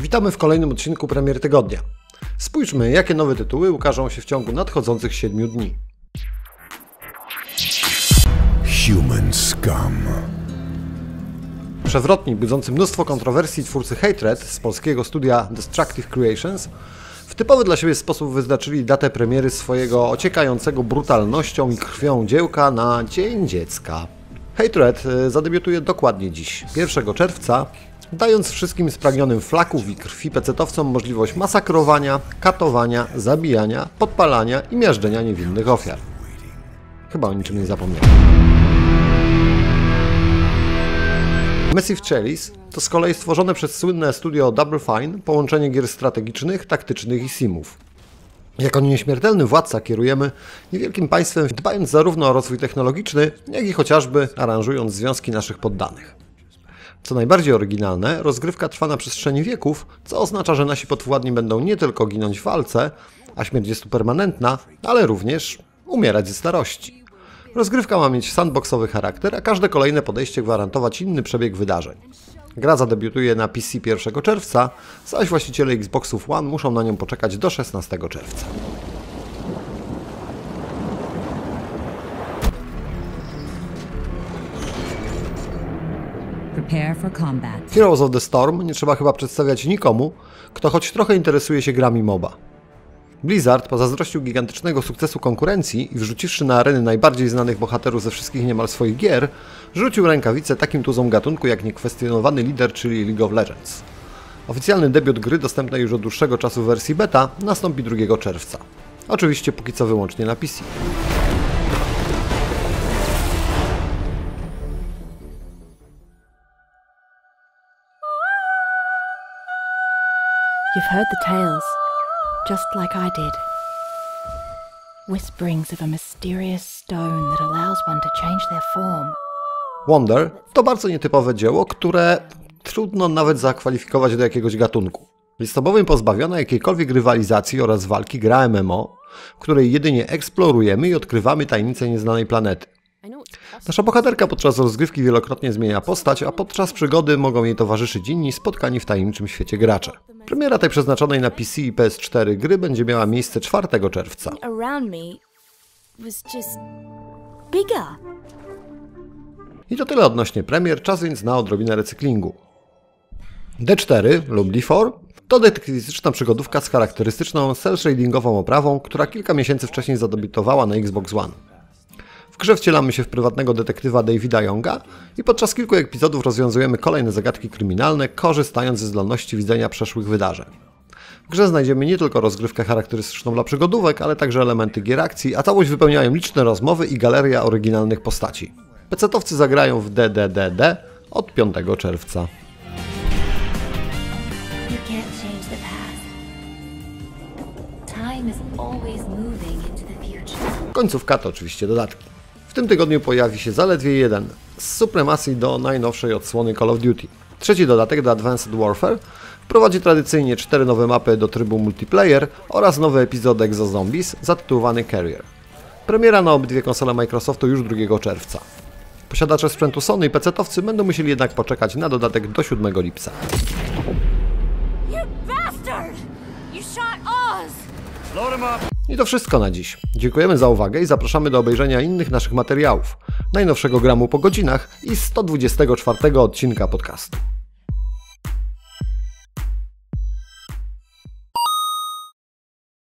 Witamy w kolejnym odcinku Premier Tygodnia. Spójrzmy, jakie nowe tytuły ukażą się w ciągu nadchodzących 7 dni. Human scum. Przewrotni, budzący mnóstwo kontrowersji twórcy Hatred z polskiego studia Destructive Creations w typowy dla siebie sposób wyznaczyli datę premiery swojego ociekającego brutalnością i krwią dziełka na Dzień Dziecka. Hatred e, zadebiutuje dokładnie dziś, 1 czerwca, dając wszystkim spragnionym flaków i krwi pecetowcom możliwość masakrowania, katowania, zabijania, podpalania i miażdżenia niewinnych ofiar. Chyba o niczym nie zapomniałem. Massive Chalice to z kolei stworzone przez słynne studio Double Fine połączenie gier strategicznych, taktycznych i simów. Jako nieśmiertelny władca kierujemy niewielkim państwem, dbając zarówno o rozwój technologiczny, jak i chociażby aranżując związki naszych poddanych. Co najbardziej oryginalne, rozgrywka trwa na przestrzeni wieków, co oznacza, że nasi podwładni będą nie tylko ginąć w walce, a śmierć jest tu permanentna, ale również umierać ze starości. Rozgrywka ma mieć sandboxowy charakter, a każde kolejne podejście gwarantować inny przebieg wydarzeń. Gra zadebiutuje na PC 1 czerwca, zaś właściciele Xboxów One muszą na nią poczekać do 16 czerwca. Prepare for combat. Heroes of the Storm nie trzeba chyba przedstawiać nikomu, kto choć trochę interesuje się grami MOBA. Blizzard pozazdrościł gigantycznego sukcesu konkurencji i wrzuciwszy na areny najbardziej znanych bohaterów ze wszystkich niemal swoich gier, rzucił rękawice takim tuzom gatunku jak niekwestionowany lider, czyli League of Legends. Oficjalny debiut gry, dostępny już od dłuższego czasu w wersji beta, nastąpi 2 czerwca. Oczywiście póki co wyłącznie na PC. You've heard the tales, just like I did. Whisperings of a mysterious stone that allows one to change their form. Wonder to bardzo nietypowe dzieło, które trudno nawet zakwalifikować do jakiegoś gatunku. Jest to bowiem pozbawiona jakiejkolwiek rywalizacji oraz walki gra MMO, w której jedynie eksplorujemy i odkrywamy tajemnice nieznanej planety. Nasza bohaterka podczas rozgrywki wielokrotnie zmienia postać, a podczas przygody mogą jej towarzyszyć inni spotkani w tajemniczym świecie gracze. Premiera tej przeznaczonej na PC i PS4 gry będzie miała miejsce 4 czerwca. I to tyle odnośnie premier, czas więc na odrobinę recyklingu. D4 lub D4 to detektywistyczna przygodówka z charakterystyczną cel-shadingową oprawą, która kilka miesięcy wcześniej zadebiutowała na Xbox One. W grze wcielamy się w prywatnego detektywa Davida Younga i podczas kilku epizodów rozwiązujemy kolejne zagadki kryminalne, korzystając ze zdolności widzenia przeszłych wydarzeń. W grze znajdziemy nie tylko rozgrywkę charakterystyczną dla przygodówek, ale także elementy gier akcji, a całość wypełniają liczne rozmowy i galeria oryginalnych postaci. Pecetowcy zagrają w DDDD od 5 czerwca. Końcówka to oczywiście dodatki. W tym tygodniu pojawi się zaledwie jeden z supremacji do najnowszej odsłony Call of Duty. Trzeci dodatek do Advanced Warfare wprowadzi tradycyjnie cztery nowe mapy do trybu multiplayer oraz nowy epizod Exo Zombies zatytułowany Carrier. Premiera na obydwie konsole Microsoftu już 2 czerwca. Posiadacze sprzętu Sony i PC-towcy będą musieli jednak poczekać na dodatek do 7 lipca. I to wszystko na dziś. Dziękujemy za uwagę i zapraszamy do obejrzenia innych naszych materiałów, najnowszego gramu po godzinach i 124 odcinka podcastu.